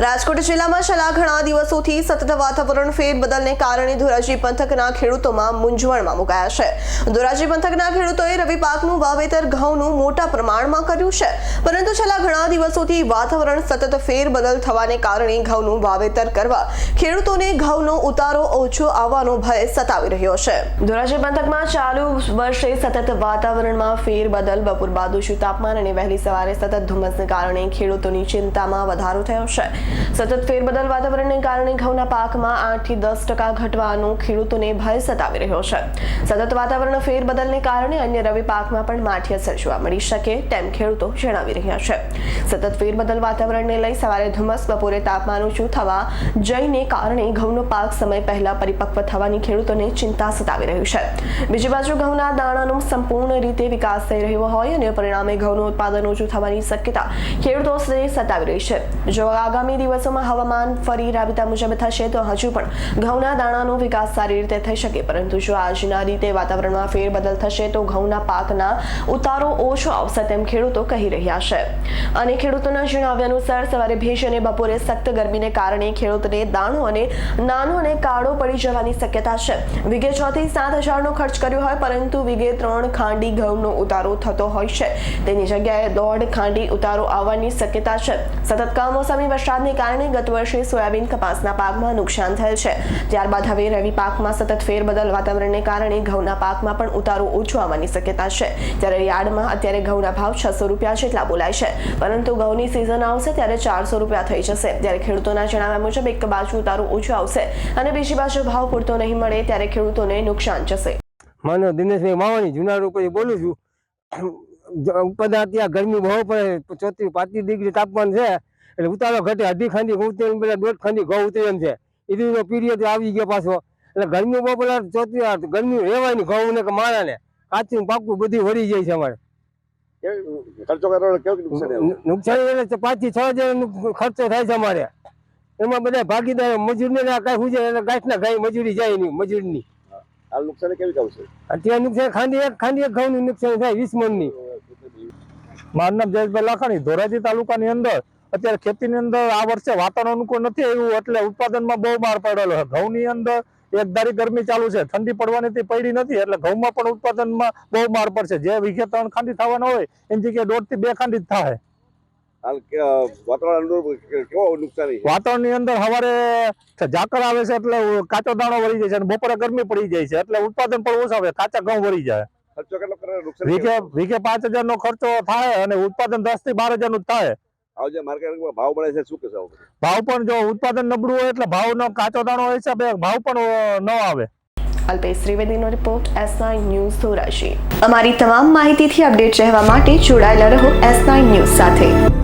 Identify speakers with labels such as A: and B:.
A: રાજકોટ જિલ્લામાં છેલ્લા ઘણા દિવસોથી સતત વાતાવરણ ફેરબદલને કારણે ધોરાજી પંથકના ખેડૂતોમાં મૂંઝવણમાં મુકાયા છે. ધોરાજી પંથકના ખેડૂતોએ રવિ પાકનું વાવેતર ઘઉંનું મોટા પ્રમાણમાં કર્યું છે. પરંતુ છેલ્લા ઘણા દિવસોથી વાતાવરણ સતત ફેરબદલ થવાને કારણે ઘઉંનું વાવેતર કરવા ખેડૂતોને ઘઉંનો ઉતારો ઓછો આવવાનો ભય સતાવી રહ્યો છે. ધોરાજી પંથકમાં ચાલુ વર્ષે સતત વાતાવરણમાં ફેરબદલ, બપોર બાદ ઓછું તાપમાન અને વહેલી સવારે સતત ધુમ્મસને કારણે ખેડૂતોની ચિંતામાં વધારો થયો છે. સતત ફેરબદલ વાતાવરણને કારણે ઘઉંના પાકમાં આઠથી દસ ટકા ઘટવાનો ખેડૂતોને ભય સતાવી રહ્યો છે. સતત વાતાવરણ ફેરબદલને કારણે અન્ય રવિ પાકમાં પણ માઠી અસર જોવા મળી શકે તેમ ખેડૂતો જણાવી રહ્યા છે. સતત ફેરબદલ વાતાવરણને લઈ સવારે ધુમ્મસ, બપોરે તાપમાન ઊંચું થવા જઈને કારણે ઘઉંનો પાક સમય પહેલા પરિપક્વ થવાની ખેડૂતોને ચિંતા સતાવી રહ્યું છે. બીજી બાજુ ઘઉંના દાણાનો સંપૂર્ણ રીતે વિકાસ થઈ રહ્યો હોય અને પરિણામે ઘઉંનું ઉત્પાદન ઓછું થવાની શક્યતા ખેડૂતો સતાવી રહી છે. જો આગામી દિવસોમાં હવામાન ફરી રાબેતા મુજબ થશે, તો હજુ પણ ઘઉંના દાણાનો વિકાસ સારી રીતે થઈ શકે. પરંતુ જો આજના રીતે વાતાવરણમાં ફેરબદલ થશે, તો ઘઉંના પાકના ઉતારો ઓછો આવશે તેમ ખેડૂતો કહી રહ્યા છે. અને ખેડૂતોના જણાવ્યા અનુસાર, સવારે ભેજ અને બપોરે સખ્ત ગરમીને કારણે ખેડૂતને દાણો અને નાનો અને કાળો પડી જવાની શક્યતા છે. વીઘે છ થી સાત હજારનો ખર્ચ કર્યો હોય, પરંતુ વીઘે ત્રણ ખાંડી ઘઉંનો ઉતારો થતો હોય છે. તેની જગ્યાએ દોઢ ખાંડી ઉતારો આવવાની શક્યતા છે. સતત કમોસમી વરસાદને કારણે ગત વર્ષે સોયાબીન કપાસના પાકમાં નુકસાન થયેલ છે. ત્યારબાદ હવે રવિ પાકમાં સતત ફેરબદલ વાતાવરણને કારણે ઘઉંના પાકમાં પણ ઉતારો ઓછો આવવાની શક્યતા છે. ત્યારે યાર્ડમાં અત્યારે ઘઉંના ભાવ છસો રૂપિયા જેટલા બોલાય છે. પરંતુ ઘઉંની સિઝન આવશે ત્યારે ચારસો રૂપિયા થઈ જશે. ત્યારે ખેડૂતોના જણાવ્યા મુજબ એક બાજુ ઉતારો ઓછો આવશે અને બીજી બાજુ ભાવ પૂરતો નહીં મળે ત્યારે ખેડૂતોને નુકસાન જશે.
B: માનો દિનેશભાઈ માવાની જૂના ઉપર બોલું છું ત્યાં ગરમી બહુ પડે, ચોત્રીસ, પાંત્રીસ ડિગ્રી તાપમાન છે. એટલે ઉતારો ઘટે અઢી ખાંડી ઘઉં ઉતરે પેલા દોઢ ખાંડી ઘઉં ઉતરે એમ છે ઈદુનો પીરિયડ આવી ગયો પાછો. એટલે ગરમી બહુ પેલા ચોત્રીસ ગરમી રહેવાય ને ઘઉં ને કે મારા ને કાચું પાકું બધું વળી જાય છે અમારે.
C: નુકસાન
B: એટલે પાંચથી છ હજાર નો ખર્ચો થાય છે અમારે. એમાં બધા ભાગીદાર મજૂર ને કઈ હુજે એટલે ગાંઠ ના ગાય મજૂરી જાય નહીં મજૂરની.
C: હાલ નુકસાન કેવી આવશે
B: અત્યારે નુકસાન ખાંડી એક ખાંડી એક ઘઉં નું નુકસાન થાય વીસ મણની
D: મારું નામ જયેશભાઈ લાખાણી ધોરાજી તાલુકાની અંદર. અત્યારે ખેતીની અંદર આ વર્ષે વાતાવરણ અનુકૂળ નથી આવ્યું એટલે ઉત્પાદનમાં બહુ માર પડેલો છે. ઘઉંની અંદર એકધારી ગરમી ચાલુ છે ઠંડી પડવાની તે પડી નથી એટલે ઘઉંમાં પણ ઉત્પાદનમાં બહુ માર પડશે. જે વીઘે ત્રણ ખાંડી થવાના હોય એની જગ્યાએ દોઢથી બે ખાંડી જ થાય. વાતાવરણની અંદર સવારે ઝાકર આવે છે એટલે કાચો દાણો વળી જાય છે અને બપોરે ગરમી પડી જાય છે એટલે ઉત્પાદન પણ ઓછા આવે કાચા ઘઉં વળી જાય. વીઘે વીઘે પાંચ હજાર નો ખર્ચો થાય અને ઉત્પાદન દસથી બાર હજારનું થાય.
C: આ માર્કેટમાં ભાવ મળે છે શું કહેશો
D: ભાવ પણ જો ઉત્પાદન નબળું હોય એટલે ભાવનો કાચો દાણો હિસાબે ભાવ પણ ન આવે.
A: Alpesh ત્રિવેદીનો report S nine news Dhoraji. અમારી તમામ માહિતીથી અપડેટ રહેવા માટે જોડાયેલા રહો એસ નાઇન ન્યૂઝ સાથે.